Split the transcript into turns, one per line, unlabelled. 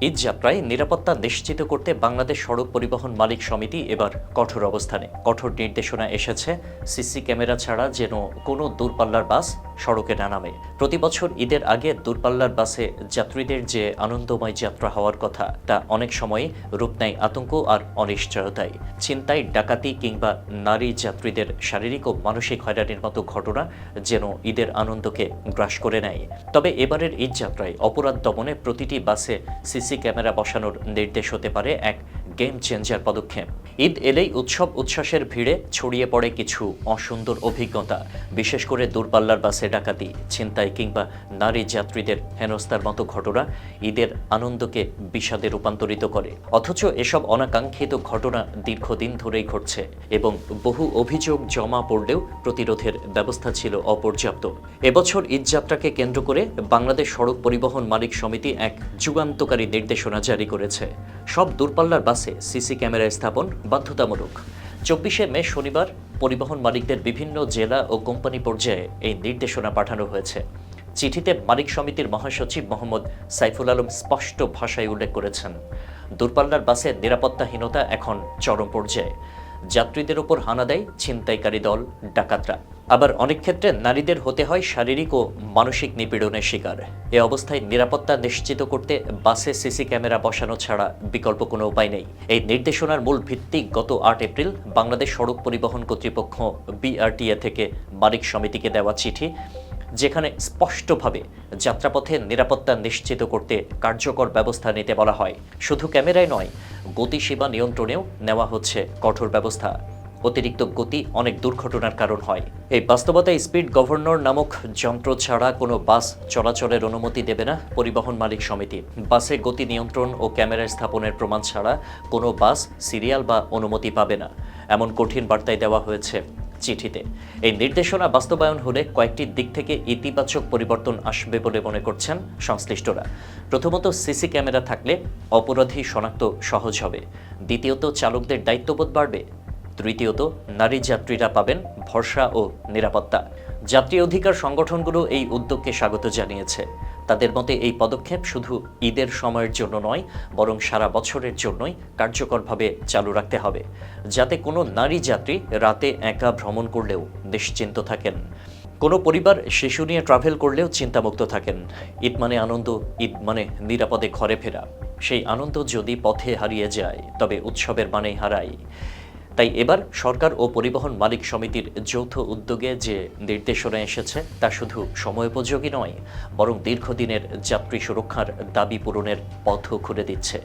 ঈদ যাত্রায় নিরাপত্তা নিশ্চিত করতে বাংলাদেশ সড়ক পরিবহন মালিক সমিতি এবার কঠোর অবস্থানে। কঠোর নির্দেশনা এসেছে, সিসি ক্যামেরা ছাড়া যেন কোনো দূরপাল্লার বাস সড়কে না নামে। প্রতি বছর ঈদের আগে দূরপাল্লার বাসে যাত্রীদের যে আনন্দময় যাত্রা হওয়ার কথা, তা অনেক সময় রূপ নেয় আতঙ্ক আর অনিশ্চয়তায়। চিন্তায় ডাকাতি কিংবা নারী যাত্রীদের শারীরিক ও মানসিক হয়রানির মতো ঘটনা যেন ঈদের আনন্দকে গ্রাস করে নেয়। তবে এবারের ঈদ যাত্রায় অপরাধ দমনে প্রতিটি বাসে সিসি ক্যামেরা বসানোর নির্দেশ হতে পারে এক গেম চেঞ্জার পদক্ষেপ। ঈদ এলেই উৎসব উচ্ছ্বাসের ভিড়ে ছড়িয়ে পড়ে কিছু অসুন্দর অভিজ্ঞতা, বিশেষ করে দূরপাল্লার বাসে ডাকাতি, ছিনতাই কিংবা নারী যাত্রীদের হেনস্থার মতো ঘটনা ঈদের আনন্দকে বিষাদে রূপান্তরিত করে। অথচ এসব অনাকাঙ্ক্ষিত ঘটনা দীর্ঘদিন ধরেই ঘটছে এবং বহু অভিযোগ জমা পড়লেও প্রতিরোধের ব্যবস্থা ছিল অপর্যাপ্ত। এবছর ঈদ যাত্রাকে কেন্দ্র করে বাংলাদেশ সড়ক পরিবহন মালিক সমিতি এক যুগান্তকারী নির্দেশনা জারি করেছে। সব দূরপাল্লার বাসে সিসি ক্যামেরা স্থাপন বাধ্যতামূলক। চব্বিশে মে শনিবার পরিবহন মালিকদের বিভিন্ন জেলা ও কোম্পানি পর্যায়ে এই নির্দেশনা পাঠানো হয়েছে। চিঠিতে মালিক সমিতির মহাসচিব মোহাম্মদ সাইফুল আলম স্পষ্ট ভাষায় উল্লেখ করেছেন। দূরপাল্লার বাসে নিরাপত্তাহীনতা এখন চরম পর্যায়ে। যাত্রীদের ওপর হানা দেয় ছিনতাইকারী দল, ডাকাতরা। আবার অনেক ক্ষেত্রে নারীদের হতে হয় শারীরিক ও মানসিক নিপীড়নের শিকার। এ অবস্থায় নিরাপত্তা নিশ্চিত করতে বাসে সিসি ক্যামেরা বসানো ছাড়া বিকল্প কোনো উপায় নেই। এই নির্দেশনার মূল ভিত্তি গত আট এপ্রিল বাংলাদেশ সড়ক পরিবহন কর্তৃপক্ষ বিআরটিএ থেকে মালিক সমিতিকে দেওয়া চিঠি। যেখানে স্পষ্টভাবে যাত্রাপথে নিরাপত্তা নিশ্চিত করতে কার্যকর ব্যবস্থা নিতে বলা হয়। শুধু ক্যামেরায় নয়, গতিসীমা নিয়ন্ত্রণেও নেওয়া হচ্ছে কঠোর ব্যবস্থা। অতিরিক্ত গতি অনেক দুর্ঘটনার কারণ হয়। এই বাস্তবতায় স্পিড গভর্নর নামক যন্ত্র ছাড়া কোনো বাস চলাচলের অনুমতি দেবে না পরিবহন মালিক সমিতি। বাসে গতি নিয়ন্ত্রণ ও ক্যামেরা স্থাপনের প্রমাণ ছাড়া কোনো বাস, সিরিয়াল বা অনুমতি পাবে না। এমন কঠিন বার্তায় দেওয়া হয়েছে। চিঠিতে। এই নির্দেশনা বাস্তবায়ন হলে কয়েকটি দিক থেকে ইতিবাচক পরিবর্তন আসবে বলে মনে করছেন সংশ্লিষ্টরা। প্রথমত, সিসি ক্যামেরা থাকলে অপরাধী শনাক্ত সহজ হবে। দ্বিতীয়ত, চালকদের দায়িত্ববোধ বাড়বে। তৃতীয়ত, নারী যাত্রীরা পাবেন ভরসা ও নিরাপত্তা। যাত্রী অধিকার সংগঠনগুলো এই উদ্যোগকে স্বাগত জানিয়েছে। তাদের মতে এই পদক্ষেপ শুধু ঈদের সময়ের জন্য নয়, বরং সারা বছরের জন্যই কার্যকরভাবে চালু রাখতে হবে, যাতে কোনো নারী যাত্রী রাতে একা ভ্রমণ করলেও নিশ্চিন্ত থাকেন। কোনো পরিবার শিশু নিয়ে ট্রাভেল করলেও চিন্তামুক্ত থাকেন। ঈদ মানে আনন্দ, ঈদ মানে নিরাপদে ঘরে ফেরা। সেই আনন্দ যদি পথে হারিয়ে যায়, তবে উৎসবের মানেই হারায় তাই এবার সরকার ও পরিবহন মালিক সমিতির যৌথ উদ্যোগে যে নির্দেশনা এসেছে, তা শুধু সময়োপযোগী নয়, বরং দীর্ঘদিনের যাত্রী সুরক্ষার দাবি পূরণের পথও খুলে দিচ্ছে।